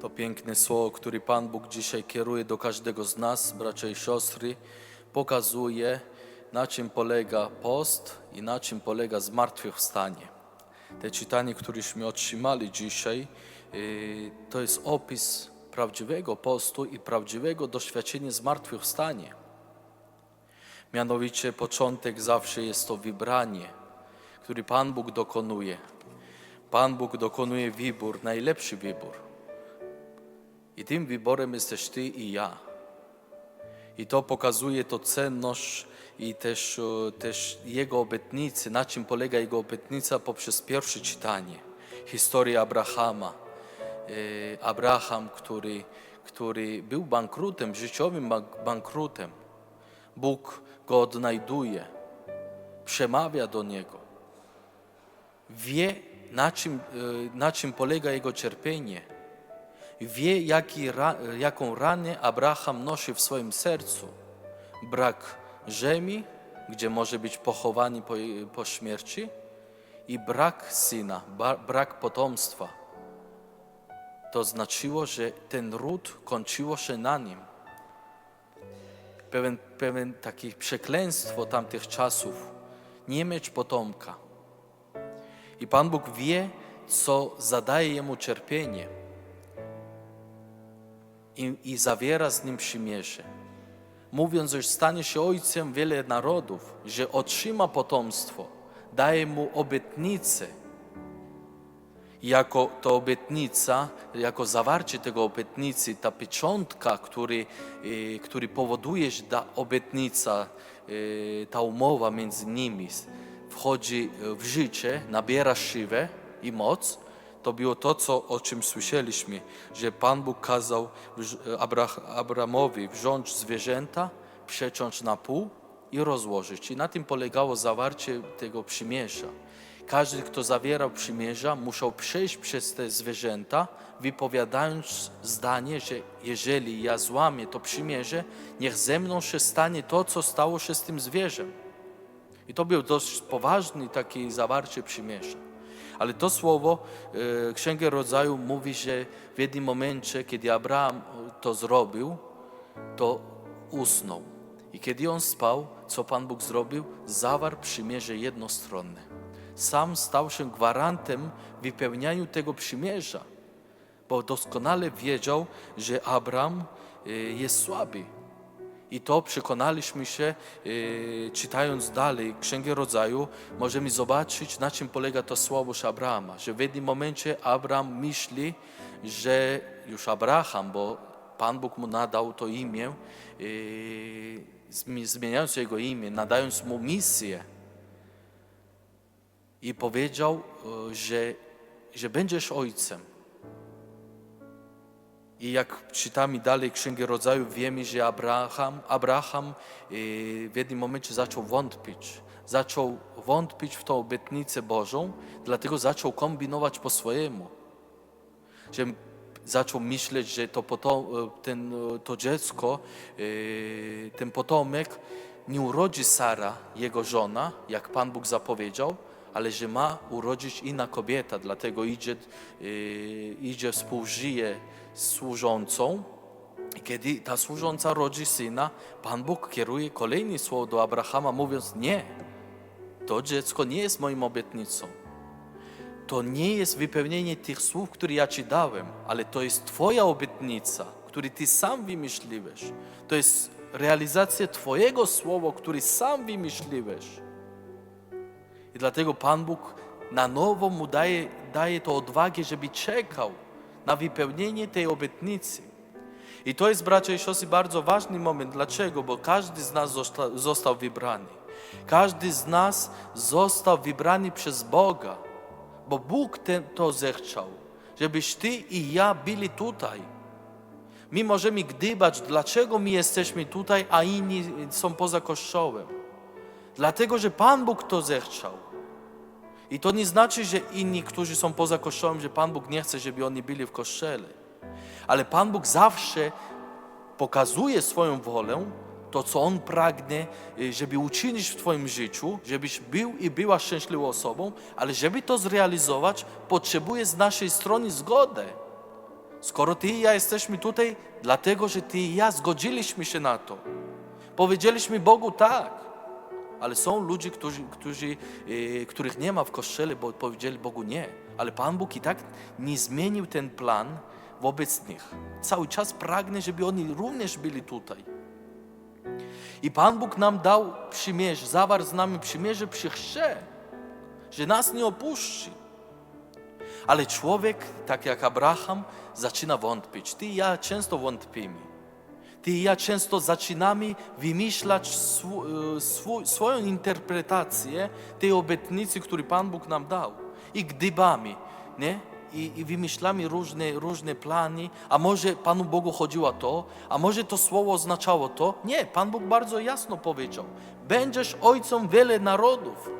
To piękne słowo, które Pan Bóg dzisiaj kieruje do każdego z nas, bracia i siostry, pokazuje, na czym polega post i na czym polega zmartwychwstanie. Te czytanie, któreśmy otrzymali dzisiaj, yy, to jest opis prawdziwego postu i prawdziwego doświadczenia zmartwychwstania. Mianowicie początek zawsze jest to wybranie, który Pan Bóg dokonuje. Pan Bóg dokonuje wybór, najlepszy wybór. I tym wyborem jesteś Ty i ja. I to pokazuje to cenność i też, e, też Jego obietnicy, na czym polega Jego obietnica poprzez pierwsze czytanie. Historia Abrahama. E, Abraham, który, który był bankrutem, życiowym bank- bankrutem. Bóg go odnajduje, przemawia do niego. Wie, na czym, e, na czym polega jego cierpienie. Wie, jaki, jaką ranę Abraham nosi w swoim sercu. Brak ziemi, gdzie może być pochowany po, po śmierci, i brak syna, brak potomstwa. To znaczyło, że ten ród kończyło się na nim. Pewien, pewien takie przekleństwo tamtych czasów. Nie mieć potomka. I Pan Bóg wie, co zadaje jemu cierpienie i, i zawiera z nim przymierze. Mówiąc, że stanie się ojcem wiele narodów, że otrzyma potomstwo, daje mu obietnicę. Jako to obietnica, jako zawarcie tego obietnicy, ta pieczątka, który, e, który powoduje, że ta obietnica, e, ta umowa między nimi wchodzi w życie, nabiera siłę i moc, to było to, co, o czym słyszeliśmy, że Pan Bóg kazał Abramowi wziąć zwierzęta, przeciąć na pół i rozłożyć. I na tym polegało zawarcie tego przymierza. Każdy, kto zawierał przymierza, musiał przejść przez te zwierzęta, wypowiadając zdanie, że jeżeli ja złamię to przymierze, niech ze mną się stanie to, co stało się z tym zwierzem. I to był dość poważny takie zawarcie przymierza. Ale to słowo, e, Księga Rodzaju mówi, że w jednym momencie, kiedy Abraham to zrobił, to usnął. I kiedy on spał, co Pan Bóg zrobił? Zawarł przymierze jednostronne. Sam stał się gwarantem wypełnianiu tego przymierza, bo doskonale wiedział, że Abraham e, jest słaby, i to przekonaliśmy się, e, czytając dalej Księgę Rodzaju, możemy zobaczyć, na czym polega to słowo Abrahama. Że w jednym momencie Abraham myśli, że już Abraham, bo Pan Bóg mu nadał to imię, zmi- zmieniając jego imię, nadając mu misję. I powiedział, e, że, że będziesz ojcem. I jak czytamy dalej Księgę Rodzaju, wiemy, że Abraham, Abraham e, w jednym momencie zaczął wątpić. Zaczął wątpić w tą obietnicę Bożą, dlatego zaczął kombinować po swojemu. Że zaczął myśleć, że to, poto- ten, to dziecko, e, ten potomek nie urodzi Sara, jego żona, jak Pan Bóg zapowiedział, ale że ma urodzić inna kobieta, dlatego idzie, e, idzie współżyje z służącą. Kiedy ta służąca rodzi syna, Pan Bóg kieruje kolejne słowo do Abrahama, mówiąc: Nie, to dziecko nie jest moją obietnicą. To nie jest wypełnienie tych słów, które ja Ci dałem, ale to jest Twoja obietnica, który Ty sam wymyśliłeś. To jest realizacja Twojego słowa, który sam wymyśliłeś. I dlatego Pan Bóg na nowo mu daje, daje to odwagę, żeby czekał na wypełnienie tej obietnicy. I to jest, bracia i siostry, bardzo ważny moment. Dlaczego? Bo każdy z nas zosta, został wybrany. Każdy z nas został wybrany przez Boga, bo Bóg ten, to zechciał, żebyś Ty i ja byli tutaj. My możemy gdybać, dlaczego my jesteśmy tutaj, a inni są poza Kościołem. Dlatego, że Pan Bóg to zechciał. I to nie znaczy, że inni, którzy są poza Kościołem, że Pan Bóg nie chce, żeby oni byli w Kościele. Ale Pan Bóg zawsze pokazuje swoją wolę, to co On pragnie, y, żeby uczynić w Twoim życiu, żebyś był i była szczęśliwą osobą, ale żeby to zrealizować, potrzebuje z naszej strony zgodę. Skoro Ty i ja jesteśmy tutaj, dlatego że Ty i ja zgodziliśmy się na to. Powiedzieliśmy Bogu tak. Ale są ludzie, którzy, którzy, e, których nie ma w kościele, bo powiedzieli Bogu nie. Ale Pan Bóg i tak nie zmienił ten plan wobec nich. Cały czas pragnie, żeby oni również byli tutaj. I Pan Bóg nam dał przymierze, zawarł z nami przymierze przy chrzcie, że nas nie opuści. Ale człowiek, tak jak Abraham, zaczyna wątpić. Ty i ja często wątpimy. Ty i ja często zaczynamy wymyślać swu, e, swu, swoją interpretację tej obietnicy, którą Pan Bóg nam dał. I gdybamy, nie? I, I wymyślamy różne, różne plany, a może Panu Bogu chodziło to, a może to słowo oznaczało to. Nie, Pan Bóg bardzo jasno powiedział: Będziesz ojcem wiele narodów.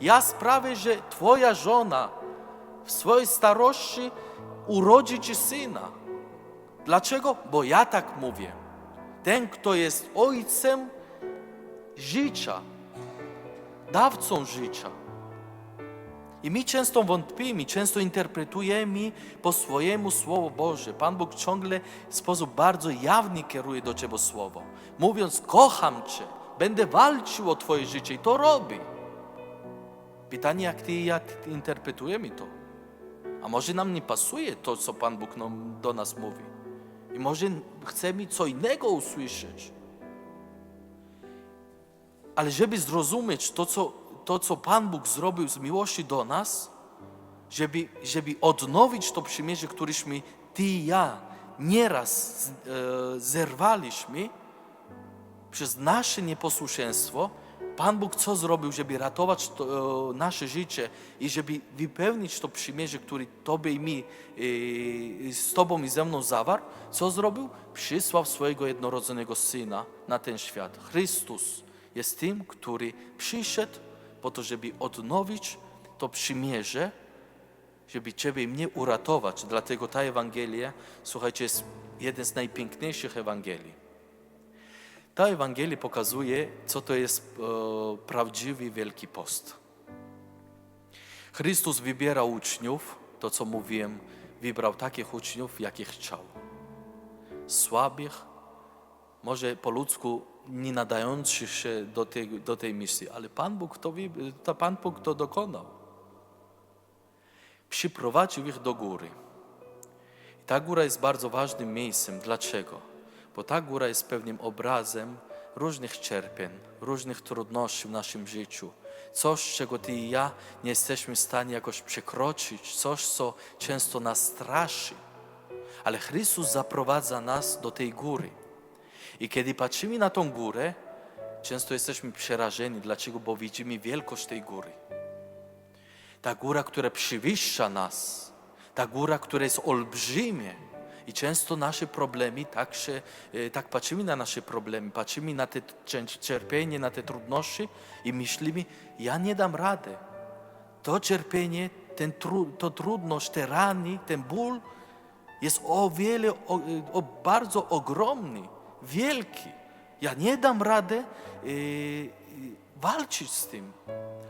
Ja sprawię, że Twoja żona w swojej starości urodzi Ci syna. Dlaczego? Bo ja tak mówię. Ten, kto jest ojcem życia, dawcą życia. I my często wątpimy, często interpretujemy po swojemu Słowo Boże. Pan Bóg ciągle w sposób bardzo jawny kieruje do Ciebie Słowo, mówiąc: Kocham Cię, będę walczył o Twoje życie i to robi. Pytanie, jak Ty i ja interpretujemy to. A może nam nie pasuje to, co Pan Bóg do nas mówi. I może chcemy co innego usłyszeć. Ale żeby zrozumieć to, co, to, co Pan Bóg zrobił z miłości do nas, żeby, żeby odnowić to przymierze, któreśmy Ty i ja nieraz e, zerwaliśmy przez nasze nieposłuszeństwo, Pan Bóg co zrobił, żeby ratować to, e, nasze życie i żeby wypełnić to przymierze, które Tobie i mi, e, z Tobą i ze mną zawarł? Co zrobił? Przysłał swojego jednorodzonego Syna na ten świat. Chrystus jest tym, który przyszedł po to, żeby odnowić to przymierze, żeby Ciebie i mnie uratować. Dlatego ta Ewangelia, słuchajcie, jest jeden z najpiękniejszych Ewangelii. Ta Ewangelia pokazuje, co to jest e, prawdziwy Wielki Post. Chrystus wybiera uczniów, to co mówiłem, wybrał takich uczniów, jakich chciał. Słabych, może po ludzku nie nadających się do tej, do tej misji, ale Pan Bóg to, to, Pan Bóg to dokonał. Przyprowadził ich do góry. I ta góra jest bardzo ważnym miejscem. Dlaczego? Bo ta góra jest pewnym obrazem różnych cierpień, różnych trudności w naszym życiu. Coś, czego ty i ja nie jesteśmy w stanie jakoś przekroczyć, coś, co często nas straszy. Ale Chrystus zaprowadza nas do tej góry. I kiedy patrzymy na tą górę, często jesteśmy przerażeni. Dlaczego? Bo widzimy wielkość tej góry. Ta góra, która przewyższa nas, ta góra, która jest olbrzymia. I często nasze problemy, tak, się, e, tak patrzymy na nasze problemy, patrzymy na te cierpienie, na te trudności i myślimy, ja nie dam rady. To cierpienie, ten to trudność, te rany, ten ból jest o wiele, o, o bardzo ogromny, wielki. Ja nie dam rady e, e, walczyć z tym.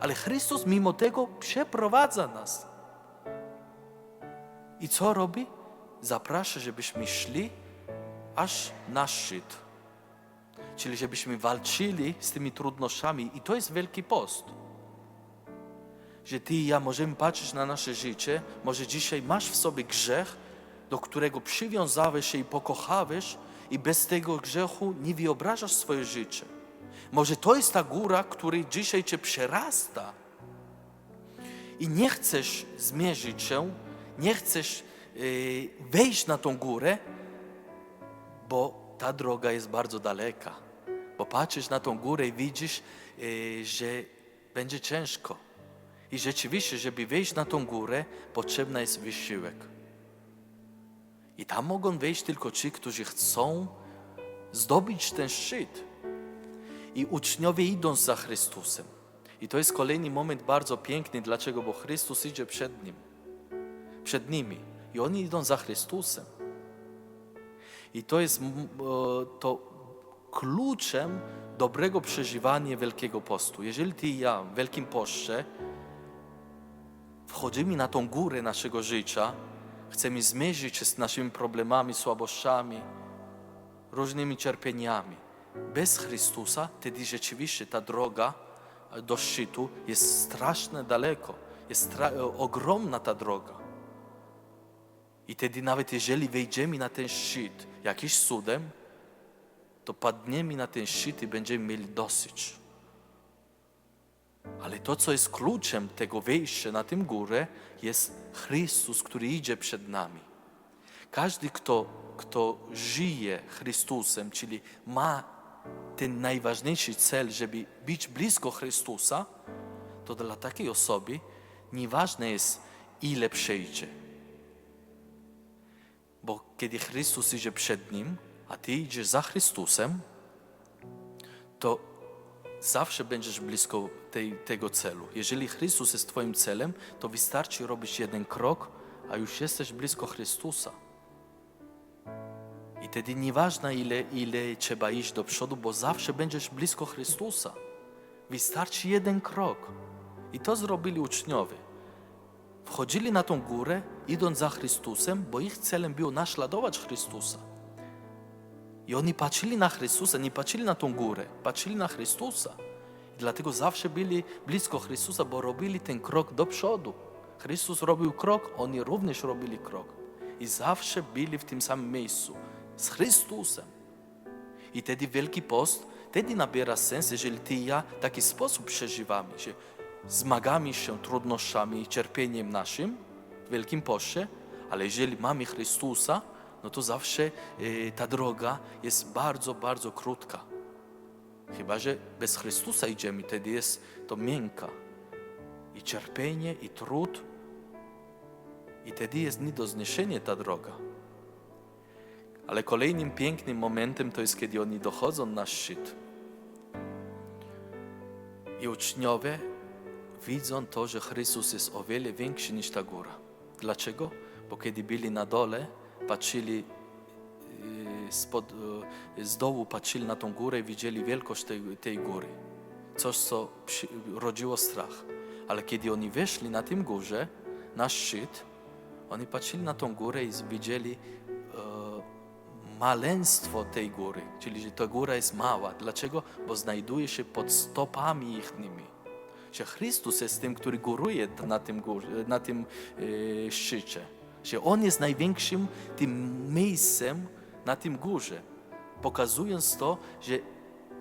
Ale Chrystus mimo tego przeprowadza nas. I co robi? Zaprasza, żebyśmy szli aż na szczyt. Czyli żebyśmy walczyli z tymi trudnościami. I to jest Wielki Post. Że ty i ja możemy patrzeć na nasze życie. Może dzisiaj masz w sobie grzech, do którego przywiązałeś się i pokochałeś i bez tego grzechu nie wyobrażasz swoje życie. Może to jest ta góra, która dzisiaj cię przerasta i nie chcesz zmierzyć się, nie chcesz wejść na tą górę, bo ta droga jest bardzo daleka. Bo patrzysz na tą górę i widzisz, yy, że będzie ciężko. I rzeczywiście, żeby wejść na tą górę, potrzebny jest wysiłek. I tam mogą wejść tylko ci, którzy chcą zdobyć ten szczyt. I uczniowie idą za Chrystusem. I to jest kolejny moment bardzo piękny. Dlaczego? Bo Chrystus idzie przed nim. Przed nimi. I oni idą za Chrystusem. I to jest e, to kluczem dobrego przeżywania Wielkiego Postu. Jeżeli ty i ja w Wielkim Poście wchodzimy na tą górę naszego życia, chcemy zmierzyć się z naszymi problemami, słabościami, różnymi cierpieniami. Bez Chrystusa wtedy rzeczywiście ta droga do szczytu jest strasznie daleko, jest stra- ogromna ta droga. I wtedy nawet jeżeli wejdziemy na ten szczyt jakimś cudem, to padniemy na ten szczyt i będziemy mieli dosyć. Ale to, co jest kluczem tego wejścia na tę górę, jest Chrystus, który idzie przed nami. Każdy, kto, kto żyje Chrystusem, czyli ma ten najważniejszy cel, żeby być blisko Chrystusa, to dla takiej osoby nieważne jest, ile przejdzie. Bo kiedy Chrystus idzie przed nim, a ty idziesz za Chrystusem, to zawsze będziesz blisko tej, tego celu. Jeżeli Chrystus jest Twoim celem, to wystarczy robić jeden krok, a już jesteś blisko Chrystusa. I wtedy nieważne, ile, ile trzeba iść do przodu, bo zawsze będziesz blisko Chrystusa. Wystarczy jeden krok. I to zrobili uczniowie. Wchodzili na tą górę, idąc za Chrystusem, bo ich celem było naśladować Chrystusa. I oni patrzyli na Chrystusa, nie patrzyli na tą górę, patrzyli na Chrystusa. I dlatego zawsze byli blisko Chrystusa, bo robili ten krok do przodu. Chrystus robił krok, oni również robili krok. I zawsze byli w tym samym miejscu, z Chrystusem. I wtedy Wielki Post, wtedy nabiera sens, jeżeli ty i ja w taki sposób przeżywamy, że zmagamy się trudnościami i cierpieniem naszym w Wielkim Poście, ale jeżeli mamy Chrystusa, no to zawsze e, ta droga jest bardzo, bardzo krótka. Chyba, że bez Chrystusa idziemy, wtedy jest to miękka. I cierpienie, i trud. I wtedy jest nie do zniesienia ta droga. Ale kolejnym pięknym momentem to jest, kiedy oni dochodzą na szczyt. I uczniowie widzą to, że Chrystus jest o wiele większy niż ta góra. Dlaczego? Bo kiedy byli na dole, patrzyli e, spod, e, z dołu, patrzyli na tą górę i widzieli wielkość tej, tej góry. Coś, co rodziło strach. Ale kiedy oni weszli na tym górze, na szczyt, oni patrzyli na tą górę i widzieli e, maleństwo tej góry, czyli że ta góra jest mała. Dlaczego? Bo znajduje się pod stopami ichnymi. Że Chrystus jest tym, który góruje na tym, górze, na tym e, szczycie. Że On jest największym tym miejscem na tym górze. Pokazując to, że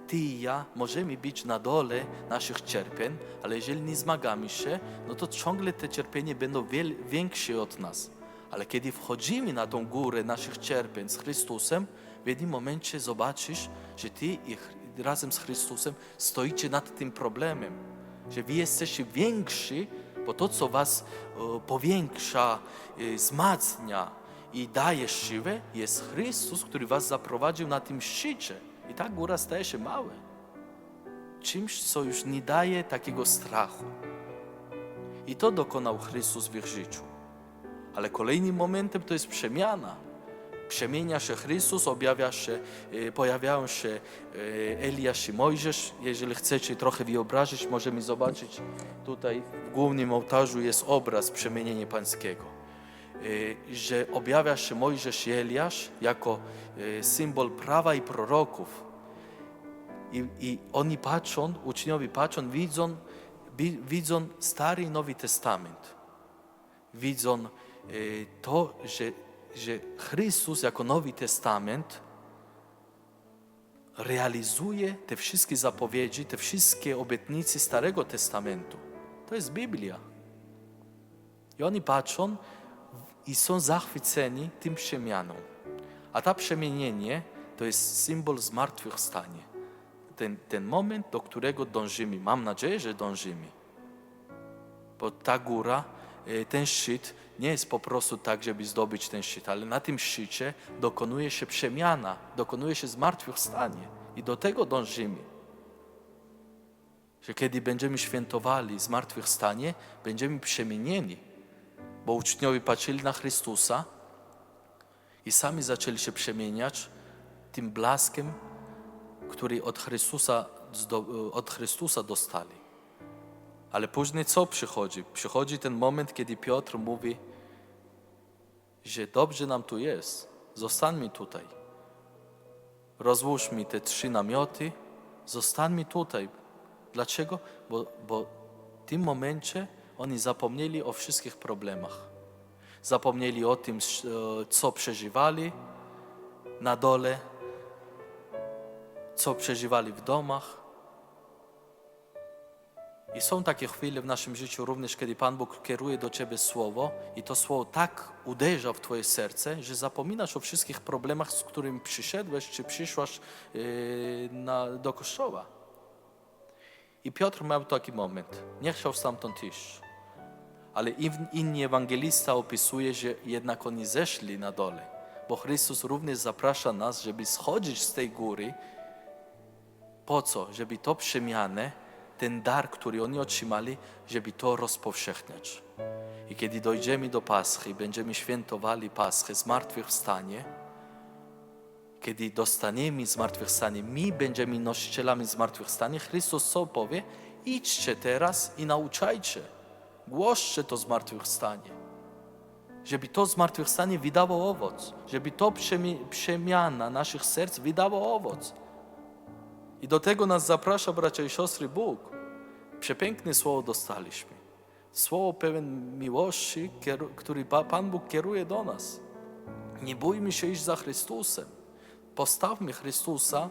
Ty i ja możemy być na dole naszych cierpień, ale jeżeli nie zmagamy się, no to ciągle te cierpienie będą większe od nas. Ale kiedy wchodzimy na tą górę naszych cierpień z Chrystusem, w jednym momencie zobaczysz, że Ty i razem z Chrystusem stoicie nad tym problemem. Że Wy jesteście więksi, bo to, co Was e, powiększa, e, wzmacnia i daje siłę, jest Chrystus, który Was zaprowadził na tym szczycie. I ta góra staje się mała. Czymś, co już nie daje takiego strachu. I to dokonał Chrystus w ich życiu. Ale kolejnym momentem to jest przemiana. Przemienia się Chrystus, objawia się, e, pojawiają się e, Eliasz i Mojżesz. Jeżeli chcecie trochę wyobrazić, możemy zobaczyć tutaj w głównym ołtarzu jest obraz przemienienia pańskiego. E, Że objawia się Mojżesz i Eliasz jako symbol prawa i proroków. I, I oni patrzą, uczniowie patrzą, widzą, wi- widzą Stary i Nowy Testament. Widzą to, że, że Chrystus jako Nowy Testament realizuje te wszystkie zapowiedzi, te wszystkie obietnice Starego Testamentu. To jest Biblia. I oni patrzą i są zachwyceni tym przemianą. A ta przemienienie to jest symbol zmartwychwstania. Ten, ten moment, do którego dążymy. Mam nadzieję, że dążymy. Bo ta góra, e, ten szczyt nie jest po prostu tak, żeby zdobyć ten szczyt, ale na tym szczycie dokonuje się przemiana, dokonuje się zmartwychwstanie. I do tego dążymy. Że kiedy będziemy świętowali zmartwychwstanie, będziemy przemienieni. Bo uczniowie patrzyli na Chrystusa i sami zaczęli się przemieniać tym blaskiem, który od Chrystusa, od Chrystusa dostali. Ale później co przychodzi? Przychodzi ten moment, kiedy Piotr mówi: że dobrze nam tu jest. Zostańmy tutaj. Rozłóż mi te trzy namioty, zostańmy tutaj. Dlaczego? Bo, bo w tym momencie oni zapomnieli o wszystkich problemach. Zapomnieli o tym, e, co przeżywali na dole, co przeżywali w domach. I są takie chwile w naszym życiu również, kiedy Pan Bóg kieruje do Ciebie słowo i to słowo tak uderza w Twoje serce, że zapominasz o wszystkich problemach, z którymi przyszedłeś czy przyszłaś yy, na, do kościoła. I Piotr miał taki moment. Nie chciał stamtąd iść. Ale in- inni ewangelista opisuje, że jednak oni zeszli na dole. Bo Chrystus również zaprasza nas, żeby schodzić z tej góry. Po co? Żeby to przemianę, ten dar, który oni otrzymali, żeby to rozpowszechniać. I kiedy dojdziemy do Paschy będziemy świętowali Paschę, zmartwychwstanie, kiedy dostaniemy zmartwychwstanie, my będziemy nosicielami zmartwychwstania, Chrystus co powie? Idźcie teraz i nauczajcie, głoście to zmartwychwstanie, żeby to zmartwychwstanie wydało owoc, żeby to przemi- przemiana naszych serc wydało owoc. I do tego nas zaprasza, bracia i siostry, Bóg. Przepiękne słowo dostaliśmy. Słowo pełen miłości, który Pa- Pan Bóg kieruje do nas. Nie bójmy się iść za Chrystusem. Postawmy Chrystusa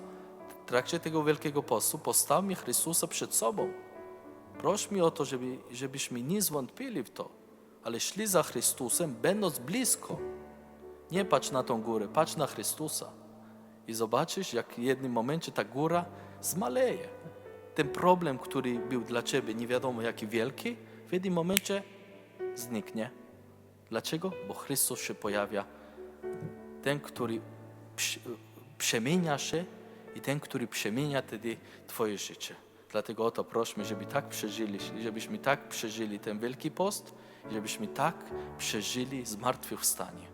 w trakcie tego Wielkiego Postu, postawmy Chrystusa przed sobą. Prośmy o to, żeby, żebyśmy nie zwątpili w to, ale szli za Chrystusem, będąc blisko. Nie patrz na tą górę, patrz na Chrystusa. I zobaczysz, jak w jednym momencie ta góra zmaleje. Ten problem, który był dla ciebie nie wiadomo jaki wielki, w jednym momencie zniknie. Dlaczego? Bo Chrystus się pojawia. Ten, który przemienia się i ten, który przemienia wtedy Twoje życie. Dlatego o to prośmy, żeby tak przeżyli, żebyśmy tak przeżyli ten Wielki Post, żebyśmy tak przeżyli zmartwychwstanie.